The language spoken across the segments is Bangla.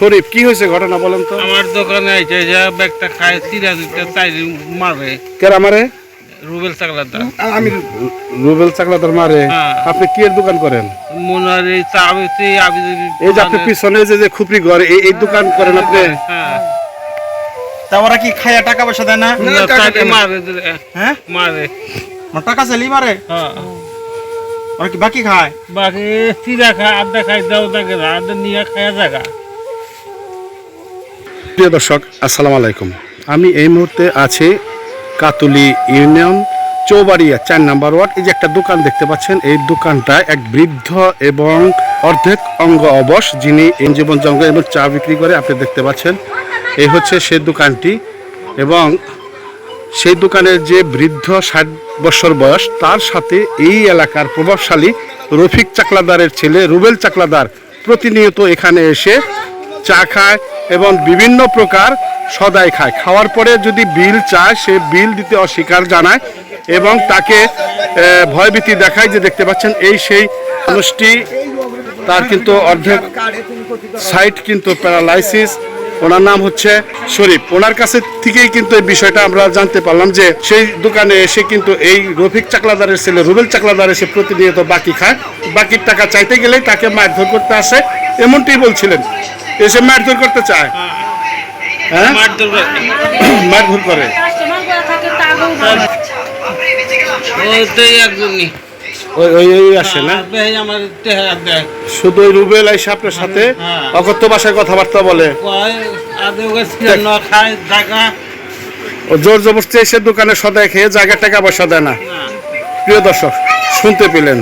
শরীফ কি হয়েছে ঘটনা বলেন তো? আমার দোকানে আইছে যে ব্যাগটা খায় তিরা দিতে তাই মারে কেন আমারে রুবেল চাকলাদার। আমি রুবেল চাকলাদার মারে। হ্যাঁ। আপনি কি এর দোকান করেন? মনার এই চা আবি এই যে আপনি পিছনে যে যে খুপড়ি ঘর এই এই দোকান করেন আপনি? হ্যাঁ তা ওরা কি খায়া টাকা পয়সা দেয় না? মারে হ্যাঁ? মারে টাকা চাইলেই মারে? হ্যাঁ। ওরা কি বাকি খায়? বাকি তিরা খায় আড্ডা খায় দাও তাকে আড্ডা নিয়ে খায় জায়গা প্রিয় দর্শক, আসসালামু আলাইকুম। আমি এই মুহূর্তে আছি কাতুলি ইউনিয়ন, চৌবাড়িয়া, চার নাম্বার ওয়ার্ড। এই যে একটা দোকান দেখতে পাচ্ছেন, এই দোকানটায় এক বৃদ্ধ এবং অর্ধেক অঙ্গ অবশ, যিনি জীবন জঙ্গল এবং চা বিক্রি করে আপনি দেখতে পাচ্ছেন, এই হচ্ছে সে দোকানটি এবং সেই দোকানের যে বৃদ্ধ ষাট বছর বয়স, তার সাথে এই এলাকার প্রভাবশালী রফিক চাকলাদারের ছেলে রুবেল চাকলাদার প্রতিনিয়ত এখানে এসে চা খায়। এবং বিভিন্ন প্রকার সদাই খায়। খাওয়ার পরে যদি বিল চায়, সে বিল দিতে অস্বীকার জানায় এবং তাকে ভয়ভীতি দেখায় যে দেখতে পাচ্ছেন এই সেই মানুষটি, তার কিন্তু অর্ধেক সাইট কিন্তু প্যারালাইসিস। ওনার নাম হচ্ছে শরীফ। ওনার কাছে থেকেই কিন্তু এই বিষয়টা আমরা জানতে পারলাম যে সেই দোকানে এসে কিন্তু এই রফিক চাকলাদারের ছেলে, রুবেল চাকলাদার এসে প্রতিনিয়ত বাকি খায়। বাকির টাকা চাইতে গেলেই তাকে মারধর করতে আসে। এমনটি বলছিলেন এসে মারধর করতে চায়। হ্যাঁ? মারধর করে। শুধু রুবেল আপনার সাথে? হ্যাঁ। অকথ্য ভাষায় কথাবার্তা বলে। জোর জবরদস্তি এসে দোকানে সদায় খেয়ে জায়গা টাকা পয়সা দেয় না। না প্রিয় দর্শক শুনতে পেলেন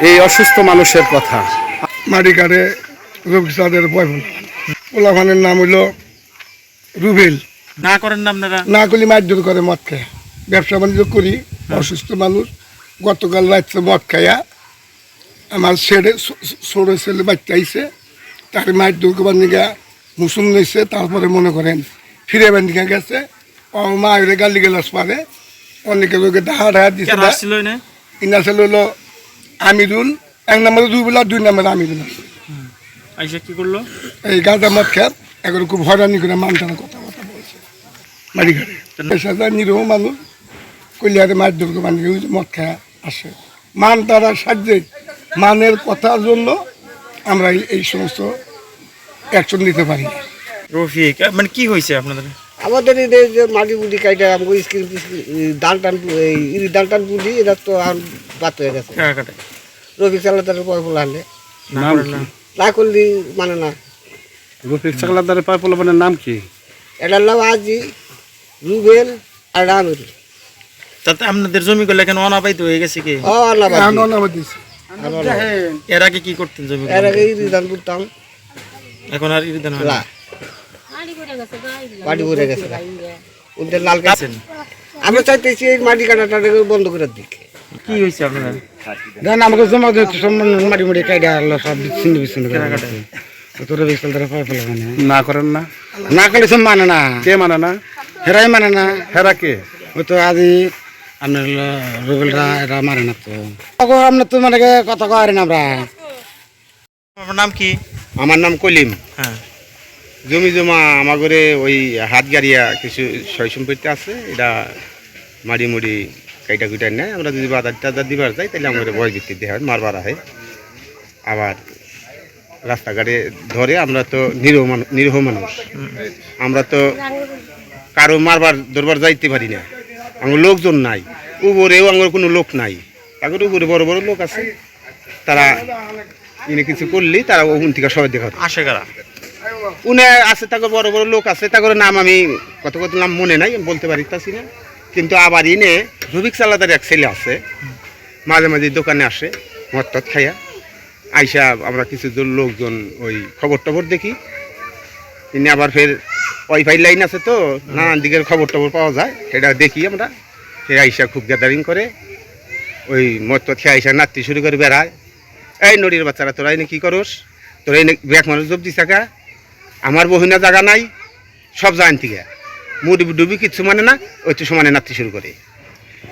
এই অসুস্থ মানুষের কথা। মাটিকারে রবিসাদের বয়ফল পোলাভানের নাম হইল রুবেল। না করেন না আপনারা? না করলে মারধর করে মদ খায়। ব্যবসা বাণিজ্য করি অসুস্থ মানুষ। গতকাল রাত্রে মদ খাইয়া আমার ছেড়ে ছোট ছেলে বাচ্চা আইসে তার মারধর করবার নিকা মুসুম নিয়েছে তারপরে মনে করেন ফিরে বান্ধিকা গেছে। ও মা এর গালি গেলাস পারে অনেকে লোকে ডাহা ডাহা দিছে কেন আসছিল ইনা ছেলে হলো আমিরুল। এক নম্বরে দুই আর দুই নম্বরে আমি আছে আইসা কি করল? এই গাঁদা মদ খেত এখন খুব হয়রানি করে মানটানা কথা কথা বলছে মারি ঘরে পেশাদার নিরহ মানুষ কলিয়ারে মাছ দুর্গ মানে মদ খায় আসে। মান তারা সাহায্যে মানের কথার জন্য আমরা এই- এই সমস্ত অ্যাকশন নিতে পারি না। রফিক মানে কি হয়েছে আপনাদের? আমাদের এই যে- যে মাটি মুটি কাইটা আমাকে স্ক্রিন ডাল টান এই ডাল টান পুলি এটা তো আর বাদ হয়ে গেছে। রবি চালা পয় ফোলা হলে নাম না করলি মানে না। রফিক চাকলাদারের পায় পোলাপানের নাম কি? এটার নাম আজি রুবেল আর রামের তাতে আপনাদের জমি গুলো কেন অনাবাইত হয়ে গেছে কি? ও আল্লাহ বাদ দিন। এর আগে কি করতেন জমি এর আগে ইরি ধান পুড়তাম এখন আর ইরিদান হয় না? মাটি ভরে গেছে ওদের লাল গাছ আছেন আমরা চাইতেছি এই মাটি কাটাটা বন্ধ করে দিক। কি হয়েছে আপনাদের? দেন আমাকে জমা দিতে সম্মান মাটি মাটি কাইডা আল্লাহ সব বিচ্ছিন্ন বিচ্ছিন্ন করে কাটে তোর ধরে পাই ফেলা মানে। না করেন না? না করলে সব মানে না। কে মানে না? হেরাই মানে না। হেরা কে? ওই তো আদি আপনার রুবেলরা এরা মারে না তো। আপনার তো মানে কথা কয় না আমরা। আপনার নাম কি? আমার নাম কলিম। হ্যাঁ। জমি জমা আমার ঘরে ওই হাত গাড়িয়া কিছু সয় সম্পত্তি আছে এটা মাড়ি মুড়ি কাইটা কুইটা নেয় আমরা যদি বাজার টাজার দিবার যাই তাহলে আমার ভয় ভিত্তি দেওয়া হয় মারবার হয় আবার রাস্তাঘাটে ধরে আমরা তো নিরহ মানুষ নিরহ মানুষ। আমরা তো কারও মারবার দরবার যাইতে পারি না। আমার লোকজন নাই। উপরেও আমার কোনো লোক নাই। তারপরে উপরে বড় বড় লোক আছে। তারা ইনে কিছু করলি তারা ওখান থেকে সবাই দেখা আসে কারা? উনি আছে তাকে বড় বড় লোক আছে। তাদের নাম আমি কত কত নাম মনে নাই বলতে পারিতাছি না। কিন্তু আবার ইনে রবিক সালাদার এক ছেলে আছে, মাঝে মাঝে দোকানে আসে টদ খাইয়া। আইসা আমরা কিছু জন লোকজন ওই খবর টবর দেখি। ইনি আবার ফের ওয়াইফাই লাইন আছে তো, নানান দিকের খবর টবর পাওয়া যায়, সেটা দেখি আমরা। সে আইসা খুব গ্যাদারিং করে, ওই টদ খেয়ে আইসা নাচতে শুরু করে বেড়ায়। এই নড়ির বাচ্চারা, তোরা এনে কী করস? তোরা এনে ব্যাগ মানুষ জব্দি থাকা। আমার বহিনা জায়গা নাই, সব জান থেকে মুড়ি ডুবি কিচ্ছু মানে না, ওই তো সমানে নাচতে শুরু করে।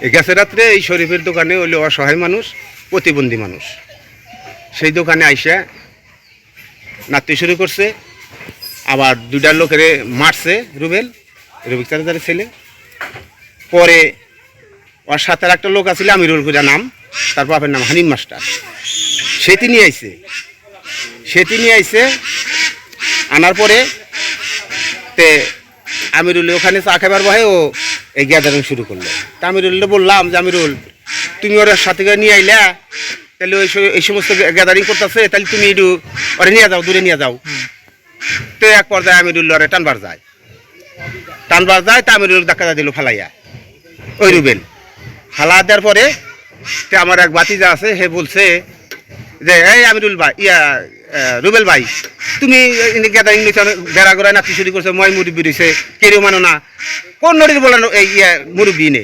এই গ্যাসের রাত্রে এই শরীফের দোকানে হইলে অসহায় মানুষ, প্রতিবন্ধী মানুষ। সেই দোকানে আইসা নাচতে শুরু করছে, আবার দুইটা লোকের মারছে রুবেল, রুবিক তাদের ছেলে। পরে ওর সাথে একটা লোক আছিল, আমিরুল গুজা নাম, তার বাপের নাম হানিম মাস্টার। সে তিনি আইছে। সে তিনি আইছে, আনার পরে তে আমিরুল ওখানে চা খাবার বহে ও এই গ্যাদারিং শুরু করল। তা আমিরুল বললাম যে আমিরুল তুমি ওর সাথে নিয়ে আইলা, তাহলে ওই এই সমস্ত গ্যাদারিং করতেছে, তাহলে তুমি একটু ওরে নিয়ে যাও, দূরে নিয়ে যাও। তো এক পর্যায়ে আমিরুল ওরে টানবার যায়। টানবার যায় তা আমিরুল ধাক্কা দিল, ফালাইয়া, ওই রুবেন ফালা দেওয়ার পরে আমার এক বাতিজা আছে, হে বলছে যে, এই আমিরুল ভাই, ইয়া রুবেল ভাই তুমি গ্যাদারিং বেড়া গড়ায় নাচি শুরু করছ মই মুরব্বী রয়েছে কেউ মানো না। কোন নদীর বলা এই মুরব্বী নে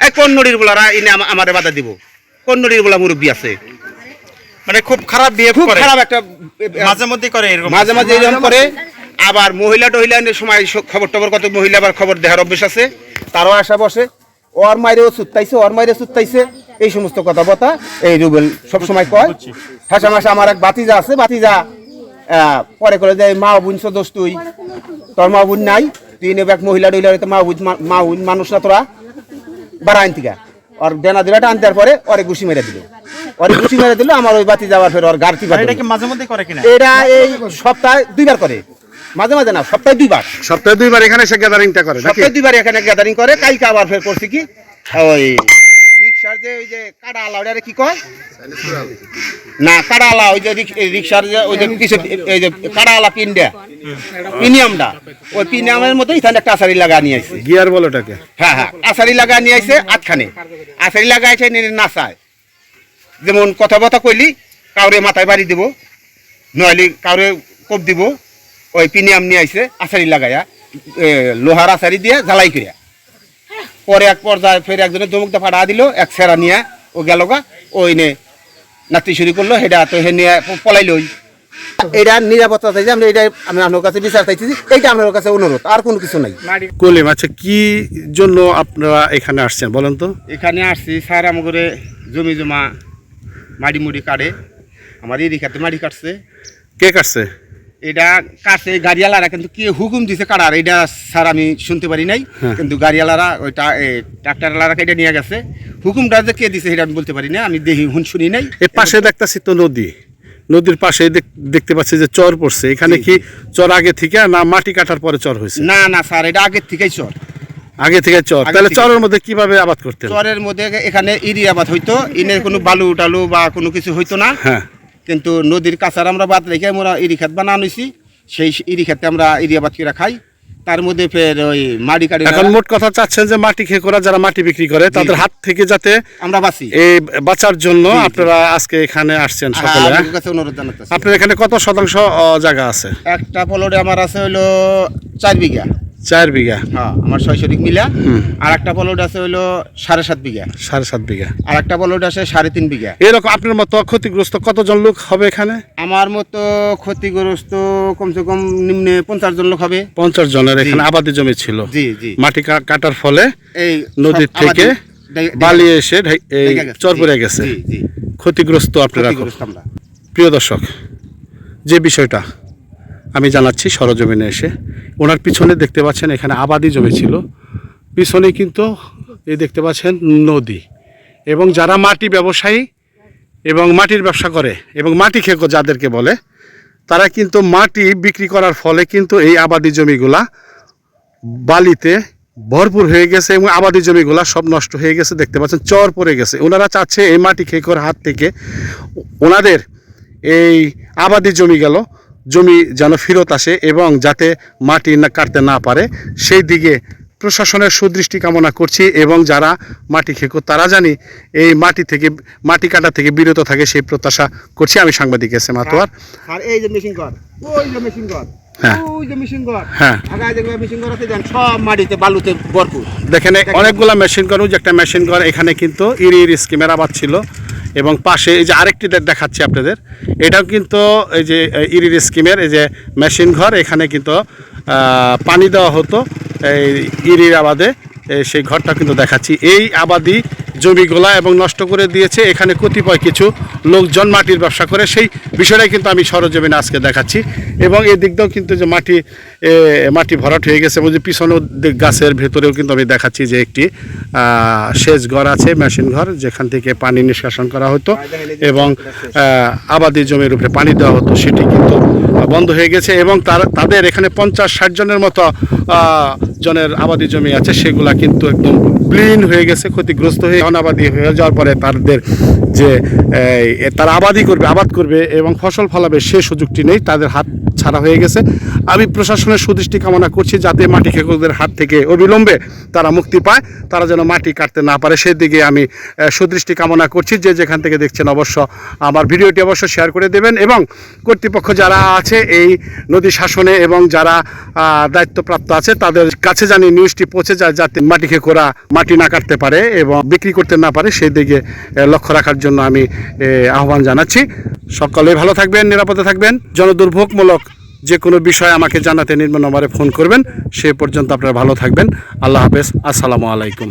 এই কোন নদীর বলারা ইনে আমা- আমারে বাধা দিব? কোন নদীর বলা মুরব্বী আছে? মানে খুব খারাপ বিহেভ খুব খারাপ একটা মাঝে মধ্যে করে এরকম। মাঝে মাঝে এরকম করে। আবার মহিলা টহিলা এনে সময় খবর টবর কত মহিলা আবার খবর দেওয়ার অভ্যেস আছে তারও আসা বসে। ওর মাইরেও সুত্তাইছে ওর মাইরে সুত্তাইছে। এই সমস্ত কথাবার্তা এই রুবেল সব সময় কয় হাসা মাসা আমার এক বাতিজা আছে বাতিজা পরে করে যে মা বোন দোষ তুই। তোর মা বোন নাই তুই নেবে এক মহিলা হয়তো মা বোন মা- বোন মানুষ না তোরা। বাড়া আনতি গা ওর দেনা দিলাটা আনতে পরে ওরে ঘুষি মেরে দিল। ওরে ঘুষি মেরে দিল আমার ওই বাতি যাওয়ার ফের ওর গাড়তি আর এটা কি মাঝে মধ্যে করে কিনা? এটা এই সপ্তাহে দুইবার করে। মাঝে মাঝে না সপ্তাহে দুইবার। সপ্তাহে দুইবার এখানে সে গ্যাদারিংটা করে সপ্তাহে দুইবার এখানে গ্যাদারিং করে কালকে আবার ফের করছি কি? ওই রিক্সার যে ওই যে কাটা আলা ওটা কি কয়? না কাটা আলা ওই যে রিক- রিক্সার যে ওই যে কিসের এই যে কাটা আলা পিনটা প্রিমিয়ামটা ওই প্রিমিয়ামের মতো এখানে একটা আসারি লাগা নিয়ে আসছে। গিয়ার বলো ওটাকে। হ্যাঁ হ্যাঁ আসারি লাগা নিয়ে আইছে আটখানে। আসারি লাগা আছে নাচায় যেমন কথা বথা কইলি কাউরে মাথায় বাড়ি দিব নইলে কাউরে কোপ দিব। ওই পিনিয়াম নিয়ে আইছে আসারি লাগাইয়া লোহার আসারি দিয়ে জ্বালাই করিয়া। পরে এক পর্যায়ে ফের একজনের দমুকটা ফাটা দিল এক সেরা নিয়ে ও গেল গা ওই নে নাতি শুরু করল সেটা তো হে নিয়ে প- পলাইলই এটা নিরাপত্তা চাইছি আমরা এটা আমি আপনার কাছে বিচার চাইছি এইটা আপনার কাছে অনুরোধ আর কোনো কিছু নাই। কলিম আচ্ছা কি জন্য আপনারা এখানে আসছেন বলেন তো? এখানে আসছি স্যার আমাকে জমি জমা মাড়ি মুড়ি কাটে আমার এরি খাতে মাড়ি কাটছে। কে কাটছে? এটা কাটছে গাড়িওয়ালারা কিন্তু কে হুকুম দিছে কাটার এটা স্যার আমি শুনতে পারি নাই। হ্যাঁ। কিন্তু গাড়িওয়ালারা ওই ট্রাক্টারওয়ালারা এটা নিয়ে গেছে। হুকুমটা যে কে দিছে সেটা আমি বলতে পারি না আমি দেখি হুন শুনি নাই। এর পাশে দেখতেছি তো নদী। নদীর পাশে দেখ- দেখতে পাচ্ছি যে চর পড়ছে। এখানে কি চর আগে থেকে না মাটি কাটার পরে চর হয়েছে? না না স্যার এটা আগের থেকেই চর। আগে থেকে চর। তাহলে চরের মধ্যে কীভাবে আবাদ করতেন চরের মধ্যে এখানে ইরি আবাদ হইতো। ইনের কোনো বালু টালু বা কোনো কিছু হইতো না। হ্যাঁ। কিন্তু নদীর কাছার আমরা বাদ রেখে আমরা ইরি খাত বানানো সেই ইরি খাতে আমরা ইরি আবাদ করে খাই। তার মধ্যে ফের ওই মাটি কাটি এখন মোট কথা চাচ্ছেন যে মাটি খেয়ে করা যারা মাটি বিক্রি করে তাদের হাত থেকে যাতে আমরা বাঁচি। এই বাঁচার জন্য আপনারা আজকে এখানে আসছেন সকলে হ্যাঁ, হ্যাঁ? আপনাদের কাছে অনুরোধ জানাতেছি আপনার এখানে কত শতাংশ জায়গা আছে? একটা পলটে আমার আছে হইল চার বিঘা। চার বিঘা। হ্যাঁ আমার ছয়শরিক মিলা। আর একটা পলট আছে হইল সাড়ে সাত বিঘা। সাড়ে সাত বিঘা। আর একটা পলট আছে সাড়ে তিন বিঘা। এরকম আপনার মতো ক্ষতিগ্রস্ত কতজন লোক হবে এখানে? আমার মতো ক্ষতিগ্রস্ত কমসে কম নিম্নে পঞ্চাশ জন লোক হবে। পঞ্চাশ জনের এখানে আবাদি জমি ছিল। জি জি। মাটি কাটার ফলে এই নদীর থেকে বালি এসে চর পড়ে গেছে। ক্ষতিগ্রস্ত আপনারা প্রিয় দর্শক যে বিষয়টা আমি জানাচ্ছি সরজমিনে এসে। ওনার পিছনে দেখতে পাচ্ছেন এখানে আবাদি জমি ছিল। পিছনে কিন্তু এই দেখতে পাচ্ছেন নদী। এবং যারা মাটি ব্যবসায়ী এবং মাটির ব্যবসা করে এবং মাটি খেকো যাদেরকে বলে, তারা কিন্তু মাটি বিক্রি করার ফলে কিন্তু এই আবাদি জমিগুলা বালিতে ভরপুর হয়ে গেছে এবং আবাদি জমিগুলা সব নষ্ট হয়ে গেছে, দেখতে পাচ্ছেন চর পড়ে গেছে। ওনারা চাচ্ছে এই মাটি খেকোর হাত থেকে ওনাদের এই আবাদি জমি গেল। জমি যেন ফেরত আসে এবং যাতে মাটি না কাটতে না পারে সেই দিকে প্রশাসনের সুদৃষ্টি কামনা করছি এবং যারা মাটি খেকো তারা জানি এই মাটি থেকে মাটি কাটা থেকে বিরত থাকে সেই প্রত্যাশা করছি আমি সাংবাদিক এস এম আতোয়ার। আর এই যে মেশিন ঘর ওই যে মেশিন ঘর হ্যাঁ। হ্যাঁ। দেখেন অনেকগুলা মেশিন ঘর একটা মেশিন ঘর এখানে কিন্তু ইরি ইরি স্কিমের আবাদ ছিল। এবং পাশে এই যে আরেকটি দেখাচ্ছি আপনাদের। এটাও কিন্তু এই যে ইরির স্কিমের এই যে মেশিন ঘর, এখানে কিন্তু পানি দেওয়া হতো এই ইরির আবাদে। সেই ঘরটা কিন্তু দেখাচ্ছি। এই আবাদি জমিগুলা এবং নষ্ট করে দিয়েছে, এখানে কতিপয় কিছু লোকজন মাটির ব্যবসা করে, সেই বিষয়টাই কিন্তু আমি সরজমিনে আজকে দেখাচ্ছি। এবং এই দিক দিয়েও কিন্তু যে মাটি মাটি ভরাট হয়ে গেছে, এবং যে পিছনের দিক গাছের ভেতরেও কিন্তু আমি দেখাচ্ছি যে একটি সেচ ঘর আছে, মেশিন ঘর, যেখান থেকে পানি নিষ্কাশন করা হতো এবং আবাদি জমির উপরে পানি দেওয়া হতো, সেটি কিন্তু বন্ধ হয়ে গেছে এবং তার, তাদের এখানে পঞ্চাশ, ষাট জনের মতো জনের আবাদি জমি আছে, সেগুলা কিন্তু একদম ক্লিন হয়ে গেছে, ক্ষতিগ্রস্ত হয়ে অনাবাদি হয়ে যাওয়ার পরে তাদের যে তারা আবাদি করবে, আবাদ করবে এবং ফসল ফলাবে সে সুযোগটি নেই, তাদের হাত ছাড়া হয়ে গেছে। আমি প্রশাসনের সুদৃষ্টি কামনা করছি যাতে মাটি খেকোদের হাত থেকে অবিলম্বে তারা মুক্তি পায়, তারা যেন মাটি কাটতে না পারে। সেদিকে আমি সুদৃষ্টি কামনা করছি। যে যেখান থেকে দেখছেন অবশ্য আমার ভিডিওটি অবশ্য শেয়ার করে দেবেন এবং কর্তৃপক্ষ যারা আছে এই নদী শাসনে এবং যারা দায়িত্বপ্রাপ্ত আছে, তাদের কাছে জানি নিউজটি পৌঁছে যায় যাতে মাটি খেকোরা মাটি না কাটতে পারে এবং বিক্রি করতে না পারে। সেই দিকে লক্ষ্য রাখার জন্য আমি আহ্বান জানাচ্ছি। সকলে ভালো থাকবেন, নিরাপদে থাকবেন। জনদুর্ভোগমূলক যে কোনো বিষয় আমাকে জানাতে নির্মল নম্বরে ফোন করবেন, সে পর্যন্ত আপনারা ভালো থাকবেন। আল্লাহ হাফেজ, আসসালামু আলাইকুম।